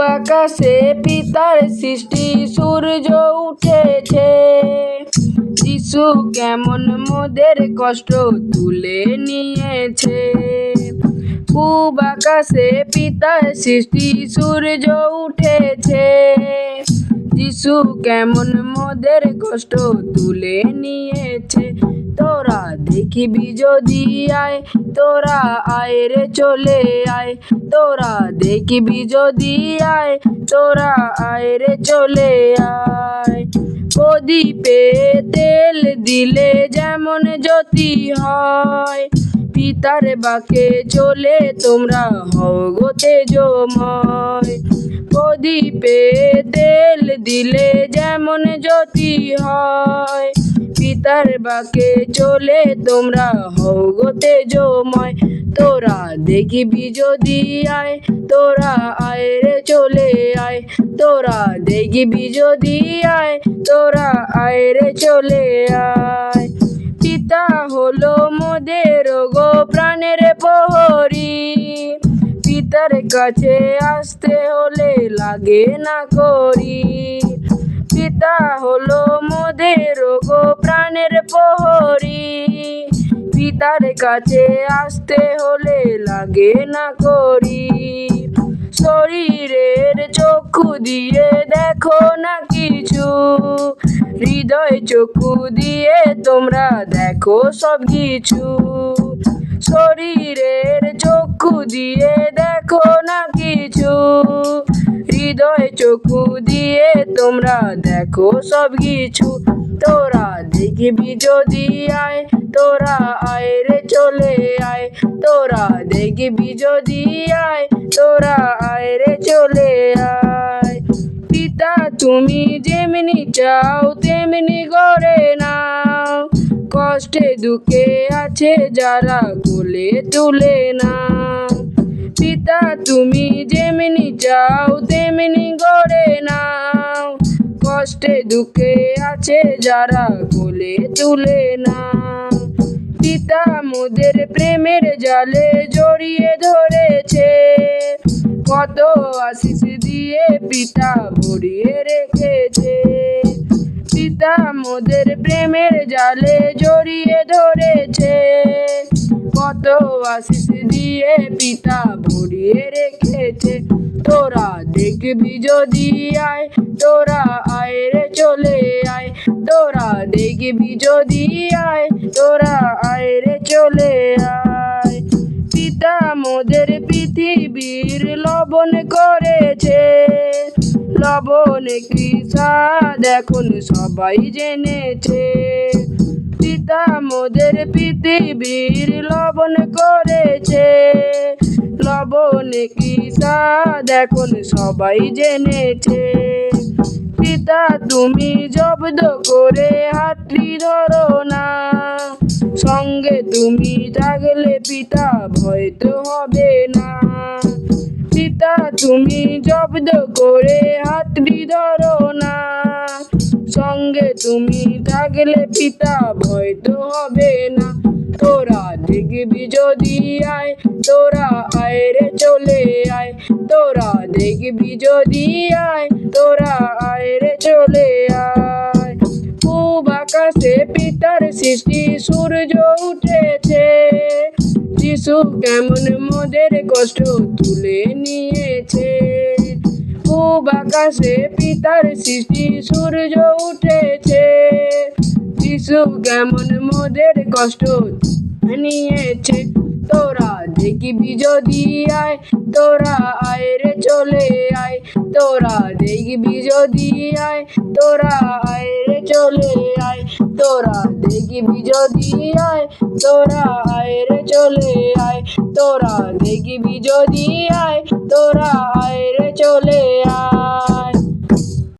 আকাশে পিতার সৃষ্টি, সূর্য উঠেছে। যিশু কেমন মোদের কষ্ট তুলে নিয়েছে। পূব আকাশে পিতার সৃষ্টি, সূর্য উঠেছে। যিশু কেমন মোদের কষ্ট তুলে নিয়েছে। তোরা দেখিবি যদি আয়, তোরা আয় রে চলে আয়। তোরা দেখিবি যদি আয়, তোরা আয় রে চলে আয়। প্রদীপে তেল দিলে যেমন জ্যোতি হয়। পিতার বাকে চলে তোমরা হও গো প্রদীপে তেল দিলে যেমন জ্যোতি হয়, পিতার বাকে চলে তোমরা হও গো তেজময়। তোরা দেখিবি যদি আয়, তোরা আয় রে চলে আয়। তোরা দেখিবি যদি আয়, তোরা আয় রে চলে আয়। পিতা হলো মোদের গো প্রাণের প্রহরী। পিতার কাছে আসতে হলে লাগে না করি। পিতা হলো মোদের গো প্রাণের প্রহরী। পিতার কাছে আসতে হলে লাগে না করি। শরীরের চক্ষু দিয়ে দেখো না কিছু। হৃদয় চক্ষু দিয়ে তোমরা দেখো সব কিছু শরীরের চক্ষু দিয়ে দেখো না কিছু। হৃদয় চক্ষু দিয়ে তোমরা দেখো সব কিছু তোরা দেখবি যদি আয়, তোরা আয় রে চলে আয়। তোরা দেখবি যদি আয়, তোরা আয় রে চলে আয়। পিতা তুমি যেমনি চাও তেমনি করে নাও। কষ্টে দুঃখে আছে যারা কোলে তুলে না পিতা, তুমি যেমনি চাও তেমনি করে নাও। কষ্টে দুঃখে আছে যারা কোলে তুলে না পিতা, মোদের প্রেমের জালে জড়িয়ে ধরেছে। কত আশিস দিয়ে পিতা ভরিয়ে রেখেছে। মোদের প্রেমের জালে জড়িয়ে ধরেছে। কত আশিস দিয়ে পিতা ভরিয়ে রেখেছে। তোরা দেখবি যদি আয়, তোরা আয় রে চলে আয়। তোরা দেখবি যদি আয়, তোরা আয় রে চলে আয়। পিতা মোদের পৃথিবীর লবণ করেছে। লবণ কি স্বাদ এখন সবাই জেনেছে। পিতা মোদের পৃথিবীর লবণ করেছে। লবণ কি স্বাদ এখন সবাই জেনেছে। পিতা, তুমি জব্দ করে হাতটি ধরো না। সঙ্গে তুমি থাকলে পিতা ভয় তো হবে না। পিতা তুমি জব্দ করে হাতটি ধরো না। সঙ্গে তুমি থাকলে পিতা ভয় তো হবে না। তোরা দেখবি যদি আয়, তোরা আয় রে চলে আয়। তোরা দেখবি যদি আয়, তোরা আয় রে চলে আয়। পূব আকাশে পিতার সৃষ্টি, সূর্য উঠেছে। যিশু কেমন মোদের কষ্ট তুলে নিয়েছে? পূব আকাশে পিতার সৃষ্টি, সূর্য উঠেছে। যিশু কেমন মোদের কষ্ট নিয়েছে? তোরা দেখবি যদি আয়, তোরা আয় রে চলে আয়। তোরা দেখবি যদি আয়, তোরা আয় রে চলে আয়। তোরা দেখবি যদি আয়, তোরা চলে আয় তোরা দেখবি যদি আয় তোরা আয় রে চলে আয়।